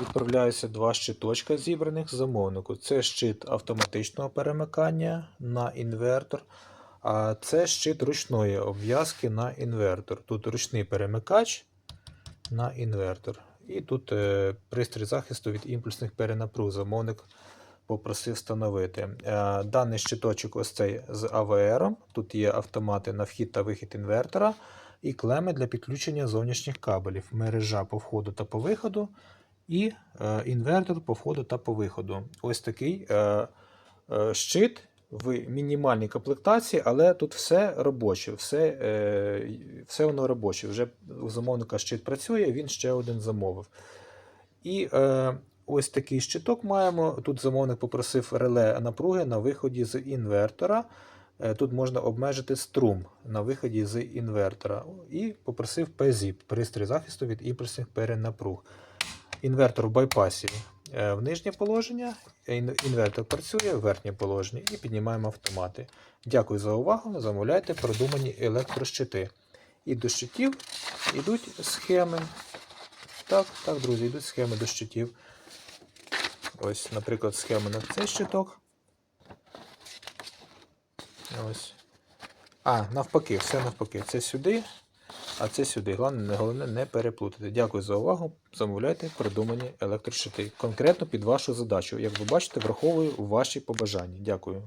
відправляються два щиточка зібраних замовнику. Це щит автоматичного перемикання на інвертор, а це щит ручної обв'язки на інвертор. Тут ручний перемикач на інвертор. І тут е, пристрій захисту від імпульсних перенапруг. Замовник попросив встановити. Е, даний щиточок ось цей з АВР. Тут є автомати на вхід та вихід інвертора і клеми для підключення зовнішніх кабелів, мережа по входу та по виходу, і е, інвертор по входу та по виходу. Ось такий е, е, щит в мінімальній комплектації, але тут все робоче, все, все воно робоче. Вже у замовника щит працює, він ще один замовив. І ось такий щиток маємо. Тут замовник попросив реле напруги на виході з інвертора. Тут можна обмежити струм на виході з інвертора. І попросив PZIP, пристрій захисту від імпульсних перенапруг. Інвертор в байпасі е, в нижнє положення, інвертор працює в верхнє положення і піднімаємо автомати. Дякую за увагу. Замовляйте продумані електрощити. І до щитів йдуть схеми. Так, так, друзі, йдуть схеми до щитів. Ось, наприклад, схема на цей щиток. Ось. А, навпаки, все навпаки. Це сюди, а це сюди. Головне, головне не переплутати. Дякую за увагу. Замовляйте продумані електрощити. Конкретно під вашу задачу. Як ви бачите, враховую ваші побажання. Дякую.